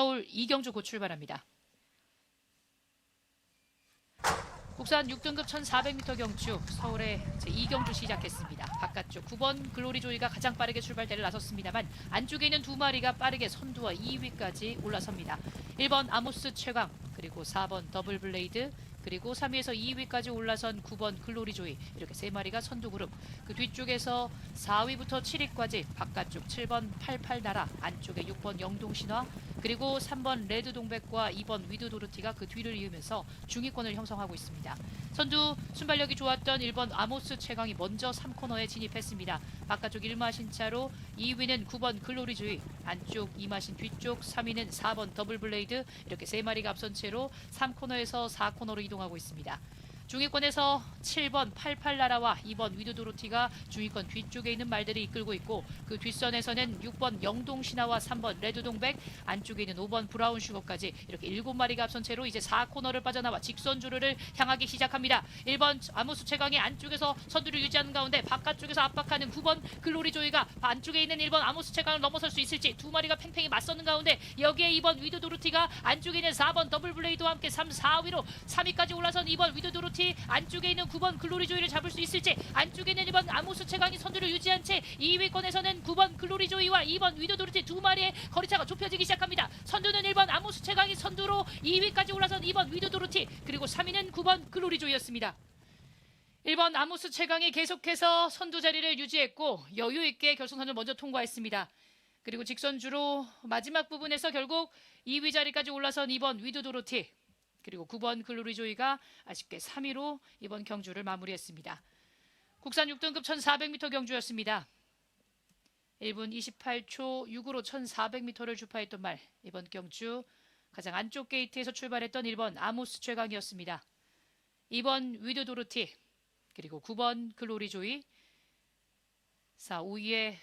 서울 이경주 곧 출발합니다. 국산 6등급 1400m 경주 서울의 제 이경주 시작했습니다. 바깥쪽 9번 글로리 조이가 가장 빠르게 출발대를 나섰습니다만 안쪽에 있는 두 마리가 빠르게 선두와 2위까지 올라섭니다. 1번 아모스 최강 그리고 4번 더블 블레이드 그리고 3위에서 2위까지 올라선 9번 글로리 조이 이렇게 세 마리가 선두 그룹 그 뒤쪽에서 4위부터 7위까지 바깥쪽 7번 88 나라 안쪽에 6번 영동 신화 그리고 3번 레드 동백과 2번 위드 도르티가 그 뒤를 이으면서 중위권을 형성하고 있습니다. 선두 순발력이 좋았던 1번 아모스 최강이 먼저 3코너에 진입했습니다. 바깥쪽 1마신 차로 2위는 9번 글로리 주의, 안쪽 2마신 뒤쪽 3위는 4번 더블 블레이드 이렇게 세 마리가 앞선 채로 3코너에서 4코너로 이동하고 있습니다. 중위권에서 7번 88 나라와 2번 위드 도로티가 중위권 뒤쪽에 있는 말들이 이끌고 있고 그 뒷선에서는 6번 영동 신화와 3번 레드 동백 안쪽에 있는 5번 브라운 슈거까지 이렇게 7마리가 앞선 채로 이제 4코너를 빠져나와 직선 주로를 향하기 시작합니다. 1번 아무수 최강이 안쪽에서 선두를 유지하는 가운데 바깥쪽에서 압박하는 9번 글로리 조이가 안쪽에 있는 1번 아무수 최강을 넘어설 수 있을지 두 마리가 팽팽히 맞서는 가운데 여기에 2번 위드 도르티가 안쪽에 있는 4번 더블 블레이드와 함께 3, 4위로 3위까지 올라선 2번 위드 도르티 안쪽에 있는 9번 글로리 조이를 잡을 수 있을지 안쪽에 있는 1번 아무수 최강이 선두를 유지한 채 2위권에서는 9번 글로리 조이와 2번 위드 도르티 두 마리의 거리차가 좁혀지기 시작합니다. 선두는 1번 아무수 최강이 선두로 2위까지 올라선 2번 위드 도르티 그리고 3위는 9번 글로리 조이였습니다. 1번 아무스 최강이 계속해서 선두 자리를 유지했고 여유 있게 결승선을 먼저 통과했습니다. 그리고 직선주로 마지막 부분에서 결국 2위 자리까지 올라선 2번 위드 도로티 그리고 9번 글로리 조이가 아쉽게 3위로 이번 경주를 마무리했습니다. 국산 6등급 1400m 경주였습니다. 1분 28초 6으로 1400m를 주파했던 말 이번 경주 가장 안쪽 게이트에서 출발했던 1번 아모스 최강이었습니다. 2번 위드 도르티 그리고 9번 글로리 조이 4, 5위에